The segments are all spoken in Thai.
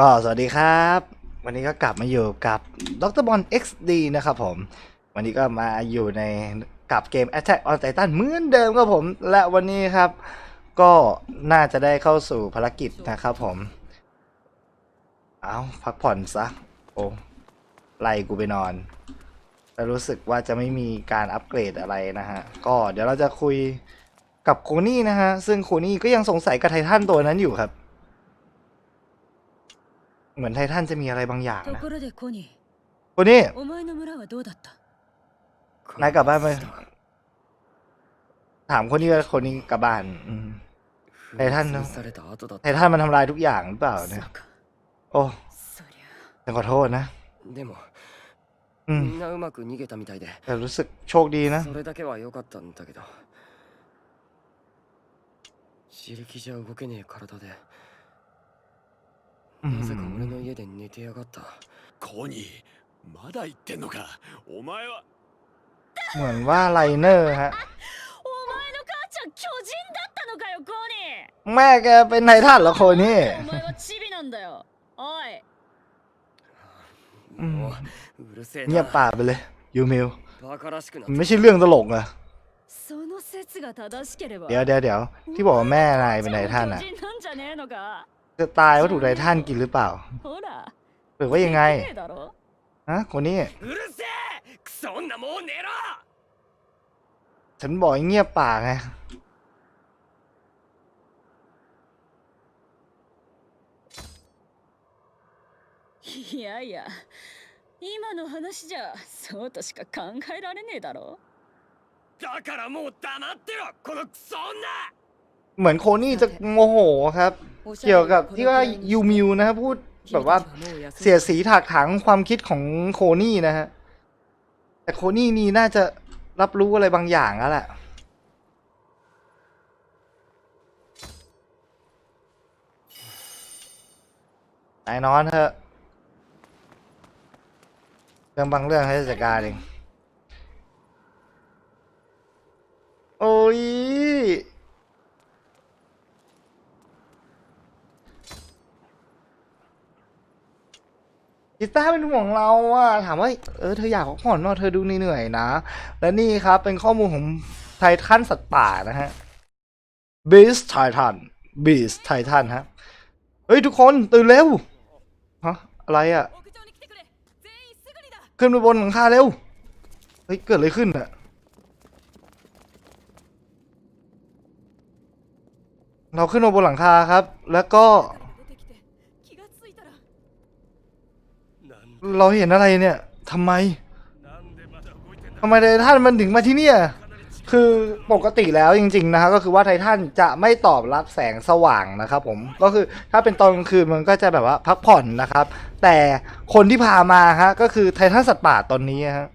ก็สวัสดีครับ วันนี้ก็กลับมาอยู่กับดรบอล XD นะครับผม วันนี้ก็มาอยู่ในกับเกม Attack on Titan เหมือนเดิมครับผม และวันนี้ครับ ก็น่าจะได้เข้าสู่ภารกิจนะครับผม เอาพักผ่อนซะ โอ้ไล่กูไปนอน แต่รู้สึกว่าจะไม่มีการอัปเกรดอะไรนะฮะ ก็เดี๋ยวเราจะคุยกับโคนี่นะฮะ ซึ่งโคนี่ก็ยังสงสัยกับไททันตัวนั้นอยู่ครับ เหมือนไททันจะมีอะไรบางอย่าง と นะ ころでコニー โคนี่ お前の村はどうだった นายกลับบ้านไปถามคนนี้ว่าคนนี้กลับบ้านอืม ไททันเนอะ された後だっ ไททันมันทำลายทุกอย่างหรือเปล่า そ เนี่ย うか โอ้ そりゃ ฉันขอโทษนะ でも อืม みんなうまく逃げたみたいで แต่รู้สึกโชคดีนะ それだけは良かったんだけど自力じゃ動けねえ体で อื なぜか俺 ม の家で寝てやがったコニーまだ言ってんのかお前は เหมือนว่าไลเนอร์ฮะ お前の母ちゃん巨人だったのかよコニ แม่แกเป็นไททันเหรอโคนี่ ーお前はチビなんだよおいうんもううるせえ เงียบ な ปากไปเลยยูมิว バカらしくなっ มัน て ไม่ใช่เรื่องตลกอะ その説が正しければ เดี๋ยวเดี๋ยวเดี๋ยวที่บอกว่าแม่นายเป็นไททันอะ 巨人なんじゃねえのか จะตายว่าถูกไททันกินหรือเปล่า ほら หรือว่ายังไง 聞いてねえだろ ฮะโคนี่ うるせえクソ女もう寝ろ ฉันบอกให้เงียบปากไง いやいや今の話じゃそうとしか考えられねえだろだからもう黙ってろこのクソ女 เหมือนโคนี่จะโมโหครับ เกี่ยวกับที่ว่ายูมิวนะพูดแบบว่าเสียดสีถากถางความคิดของโคนี่นะฮะแต่โคนี่นี่น่าจะรับรู้อะไรบางอย่างแล้วแหละนายนอนเถอะเรื่องบางเรื่องให้จัดการเองโอ้ย จิต้าเป็นห่วงเราอะถามว่าเออเธออยากพักผ่อนมากเธอดูเหนื่อยนะ และนี่ครับเป็นข้อมูลของไททันสัตว์ป่านะฮะบีสไททันบีสไททันฮะเฮ้ยทุกคนตื่นเร็วฮะอะไรอะขึ้นไปบนหลังคาเร็วเฮ้ยเกิดอะไรขึ้นอะเราขึ้นมาบนหลังคาครับ แล้วก็ เราเห็นอะไรเนี่ยทำไมทำไมไททันมันถึงมาที่เนี่ย คือปกติแล้วจริง ๆ นะครับก็คือว่าไททันจะไม่ตอบรับแสงสว่างนะครับ ผมก็คือถ้าเป็นตอนกลางคืนมันก็จะแบบว่าพักผ่อนนะครับ แต่คนที่พามาฮะก็คือไททันสัตว์ป่าตอนนี้ฮะ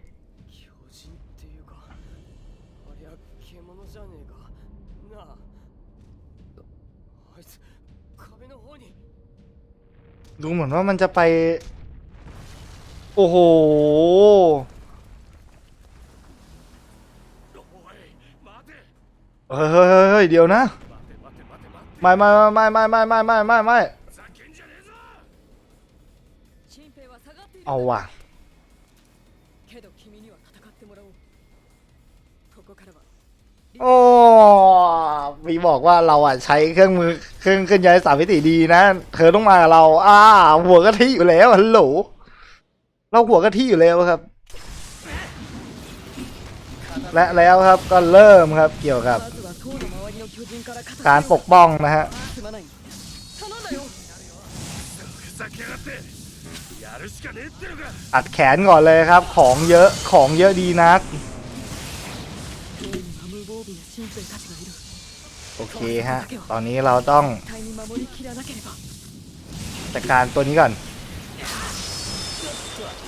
ดูเหมือนว่ามันจะไป โอ้โหเฮ้ยเดี๋ยวนะ ไม่ไม่ไม่ไม่ไม่ไม่ไม่ไม่ไม่เอาว่ะโอ้มีบอกว่าเราอะใช้เครื่องมือเครื่องเคลื่อนย้ายสามมิติดีนะ เธอต้องมากับเรา อ้าหัวกะทิอยู่แล้วฮัลโหล เราหัวกะที่อยู่แล้วครับ และแล้วครับก็เริ่มครับเกี่ยวกับ การปกป้องนะฮะอัดแขนก่อนเลยครับ ของเยอะของเยอะดีนัก โอเคฮะ ตอนนี้เราต้องจัดการตัวนี้ก่อน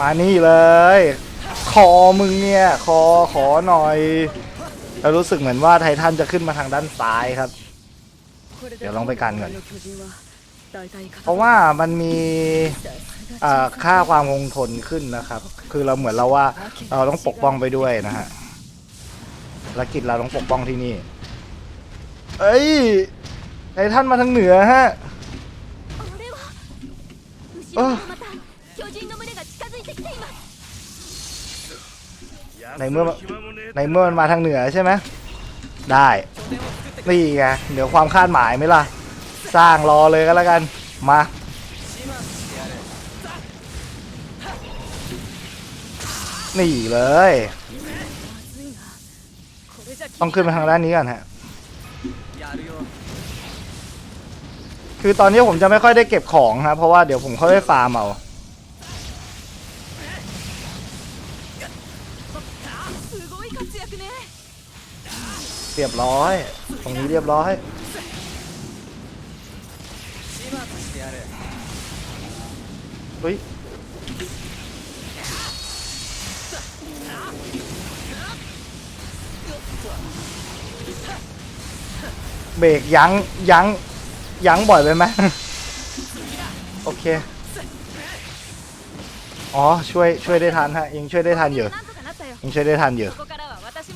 มานี่เลย คอมึงเนี่ย คอขอหน่อยแล้วรู้สึกเหมือนว่าไททันจะขึ้นมาทางด้านซ้ายครับ เดี๋ยวลองไปกันก่อน เพราะว่ามันมีอ่าค่าความคงทนขึ้นนะครับ คือเราเหมือนเราว่าเราต้องปกป้องไปด้วยนะฮะภารกิจเราต้องปกป้องที่นี่ เอ้ยไททันมาทางเหนือฮะ ในเมื่อในเมื่อมันมาทางเหนือใช่ไหมได้นี่ไงเหนือความคาดหมายไหมล่ะ สร้างรอเลยก็แล้วกันมาหนีเลย ต้องขึ้นไปทางด้านนี้ก่อนฮะ คือตอนนี้ผมจะไม่ค่อยได้เก็บของครับเพราะว่าเดี๋ยวผมค่อยไปฟาร์มเอา เรียบร้อย ตรงนี้เรียบร้อยเฮ้ยเบรกยั้งยั้งยั้งบ่อยไปไหมโอเค อ๋อช่วยช่วยได้ทันฮะยังช่วยได้ทันอยู่ยังช่วยได้ทันอยู่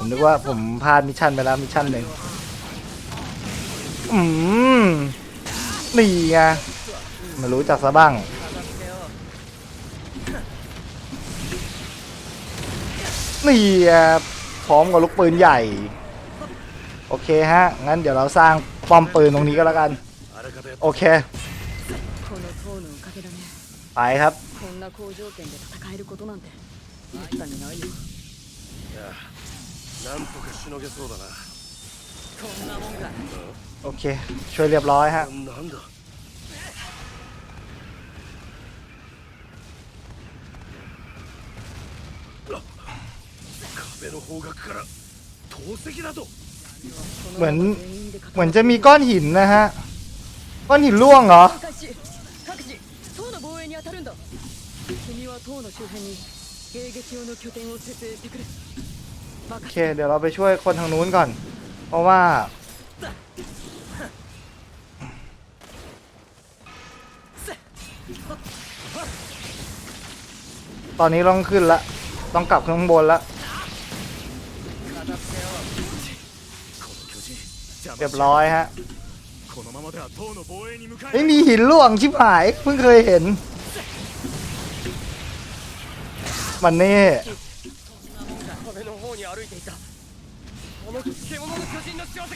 ผมนึกว่าผมพลาดมิชชั่นไปแล้วมิชชั่นหนึ่งอืมนี่ไงมารู้จักซะบ้างนี่พร้อมกับลูกปืนใหญ่ โอเคฮะ งั้นเดี๋ยวเราสร้างป้อมปืนตรงนี้ก็แล้วกัน โอเค ไปครับ な好条件で戦えることなんてめったにないよいやなんとかしのげそうだなこんなもんか โอเค ช่วยเรียบร้อยฮะ なんだあ壁の方角から投石だとเหมือน 全員で囲 เหมือนจะมีก้อนหินนะฮะ ก้อนหินร่วงเหรอ 開始各自塔の防衛に当たるんだ君は塔の周辺に迎撃用の拠点を設営してくれ โอเค เดี๋ยวเราไปช่วยคนทางนู้นก่อน เพราะว่า ตอนนี้ต้องขึ้นละ ต้องกลับข้างบนละเรียบร้อยฮะไม่มีหินล่วงชิบหาย เพิ่งเคยเห็น มันนี่ 歩いていたこの獣の巨人の仕業か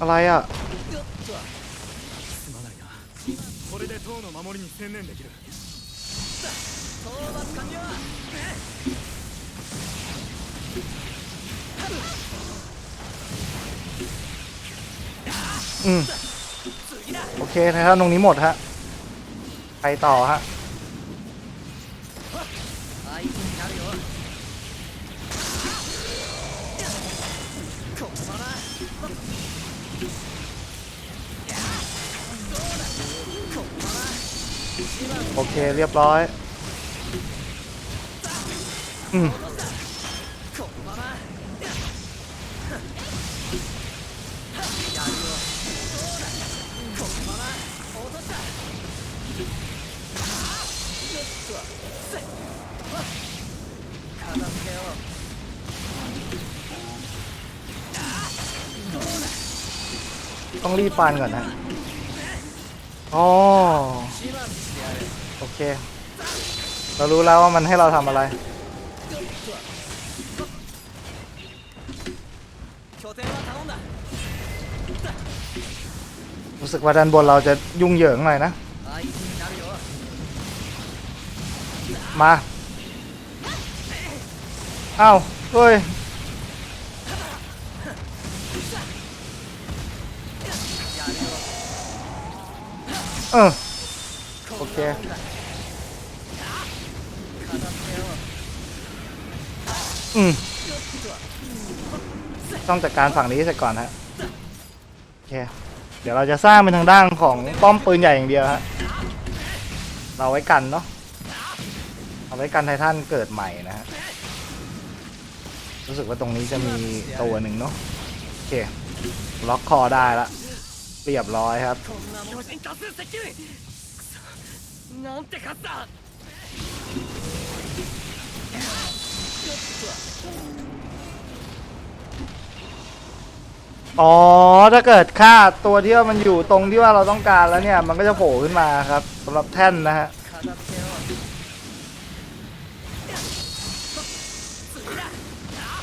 อะไรอ่ะ すまないなこれで塔の守りに専念できる討伐完了 อืม โอเคถ้าตรงนี้หมดฮะ ไปต่อฮะ โอเคเรียบร้อยอืมต้องรีบปานก่อนนะ อ๋อ โอเค เรารู้แล้วว่ามันให้เราทำอะไร รู้สึกว่าด้านบนเราจะยุ่งเหยิงหน่อยนะ มาเอ้าวเฮ้ยเออ โอเคอืมต้องจัดการฝั่งนี้เสร็จก่อนฮะโอเค เดี๋ยวเราจะสร้างเป็นทางด้านของป้อมปืนใหญ่อย่างเดียวฮะเราไว้กันเนาะเอาไว้กันไททันเกิดใหม่นะฮะรู้สึกว่าตรงนี้จะมีตัวหนึ่งเนาะโอเคล็อกคอได้ละเรียบร้อยครับ な巨人多数接近くそなんて勝った อ๋อ ถ้าเกิดค่าตัวที่ว่ามันอยู่ตรงที่ว่าเราต้องการแล้วเนี่ย มันก็จะโผล่ขึ้นมาครับสำหรับแท่นนะฮะ 片付けよう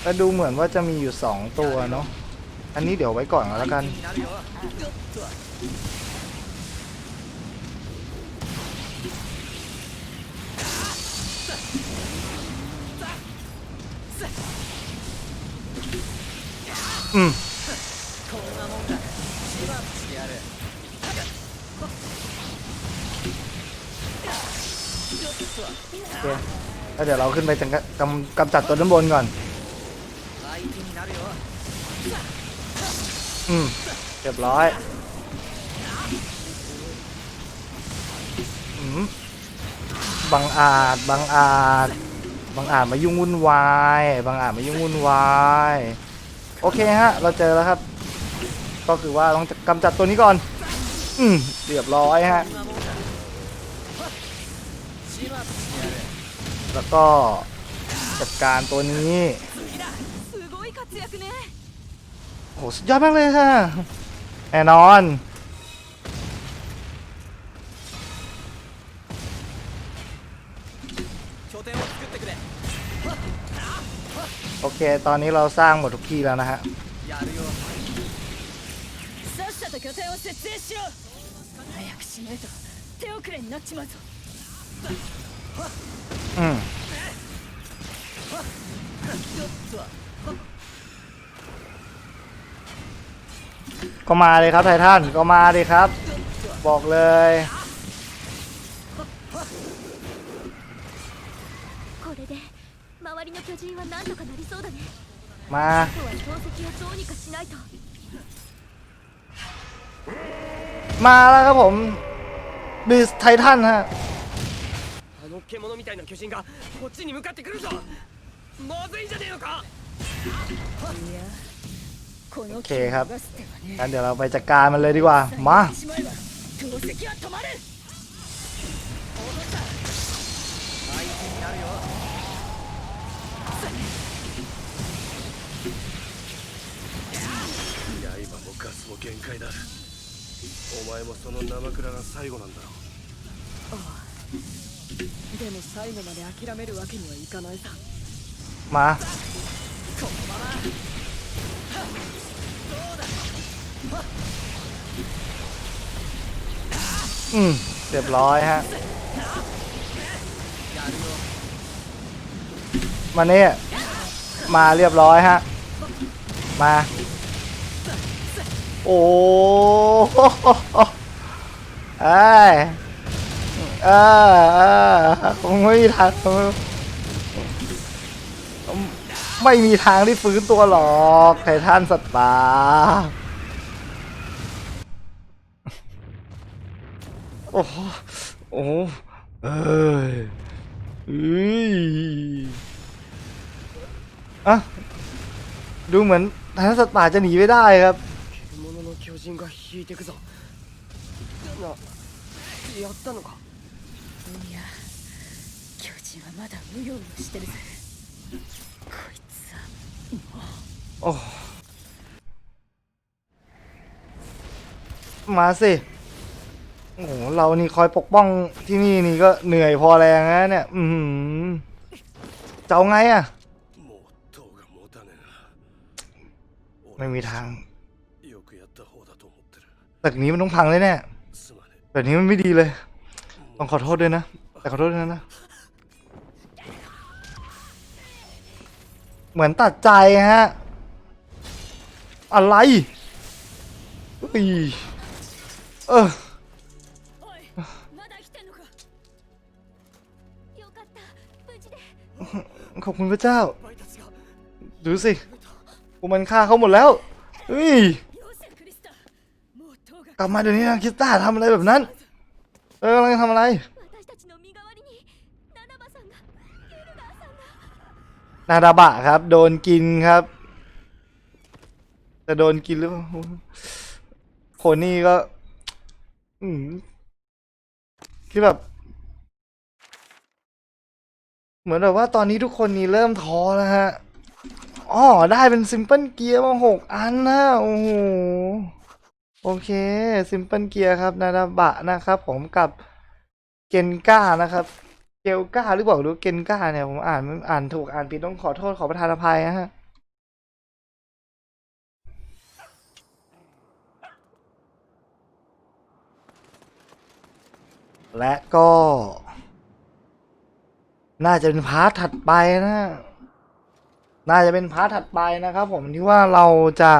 แต่ดูเหมือนว่าจะมีอยู่ 2 ตัวเนาะ อันนี้เดี๋ยวไว้ก่อนก็แล้วกัน になるよ อืม こんなもんだ始末してやる โอเคแล้วเดี๋ยวเราขึ้นไปจังกะกำกำจัดตัวด้านบนก่อน 相手になるよ อืม เรียบร้อย อืม บางอาจบางอาจบางอาจมายุ่งวุ่นวายบางอาจมายุ่งวุ่นวายโอเคฮะ เราเจอแล้วครับ ก็คือว่าต้องกำจัดตัวนี้ก่อน อืมเรียบร้อยฮะ แล้วก็จัดการตัวนี้โหสุดยอดมากเลยฮะแน่นอน โอเค ตอนนี้เราสร้างหมดทุกที่แล้วนะฮะ やるよさっさと拠点を設営しろ早くしないと手遅れになっちまうぞ อืม ก็มาเลยครับไททันก็มาเลยครับ บอกเลย 巨人はなんとかなりそうだね มา あとは投石をどうにかしないと มาแล้วครับผมบีสไททันฮะ あの獣みたいな巨人がこっちに向かってくるぞまずいんじゃねえのかいやこの โอเคครับ 逃がす手はね งั้นเดี๋ยวเราไปจัดการมันเลยดีกว่า มา しまえば投石は止まる 刃もガスも限界だお前もその生倉が最後なんだろでも最後まで諦めるわけにはいかないさ มา このまま อืม เรียบร้อยฮะ やるよ มาเนี่ยมาเรียบร้อยฮะ มา โอ้ไอ้เออออผมไม่มีทางไม่มีทางที่ฟื้นตัวหรอกไททันสัตว์ป่าโอ้โหโอ้เอ้ยอะดูเหมือนไททันสัตว์ป่าจะหนีไม่ได้ครับ 人が引いてくぞなやったのかいや巨人はまだうようよしてるぜこいつは โอ้มาสิ โอ้โห เรานี่คอยปกป้องที่นี่นี่ก็เหนื่อยพอแรงนะเนี่ย อือหือจะเอาไงอ่ะ もう塔が持たねえな ไม่มีทาง ตึกนี้มันต้องพังแน่แบบนี้มันไม่ดีเลย ต้องขอโทษด้วยนะ แต่ขอโทษด้วยนะนะ เหมือนตัดใจฮะ อะไรอุ้ยเออขอบคุณพระเจ้า ดูสิพวกมันฆ่าเขาหมดแล้วเฮ้ย กลับมาเดี๋ยวนี้นะคิสต้าทำอะไรแบบนั้น เออกำลังทำอะไร นาดาบะครับ โดนกินครับ จะโดนกินหรือเปล่าคนนี่ก็คือแบบ เหมือนแบบว่าตอนนี้ทุกคนนี่เริ่มท้อแล้วฮะอ๋อได้เป็นซิมเปิลเกียร์มาหกอันนะโอ้โห โอเคซิมเปิลเกียร์ครับนาดาบะนะครับผมกับเกนก้านะครับ เกลก้าหรือเปล่าหรือเกนก้าเนี่ยผมอ่านอ่านถูกอ่านผิดต้องขอโทษขอประทานอภัยนะฮะและก็ น่าจะเป็นพาร์ทถัดไปนะ น่าจะเป็นพาร์ทถัดไปนะครับผมที่ว่าเราจะ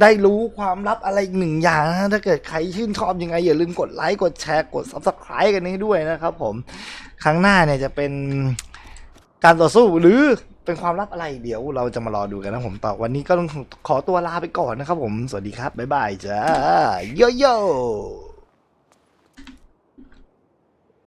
ได้รู้ความลับอะไรอีกหนึ่งอย่างนะถ้าเกิดใครชื่นชอบยังไง อย่าลืมกดไลค์กดแชร์กด subscribe กันให้ด้วยนะครับผม ครั้งหน้าเนี่ยจะเป็นการต่อสู้หรือเป็นความลับอะไรเดี๋ยวเราจะมารอดูกันนะผมต่อวันนี้ก็ต้องขอตัวลาไปก่อนนะครับผม สวัสดีครับ บ๊ายบายจ้าโยโย่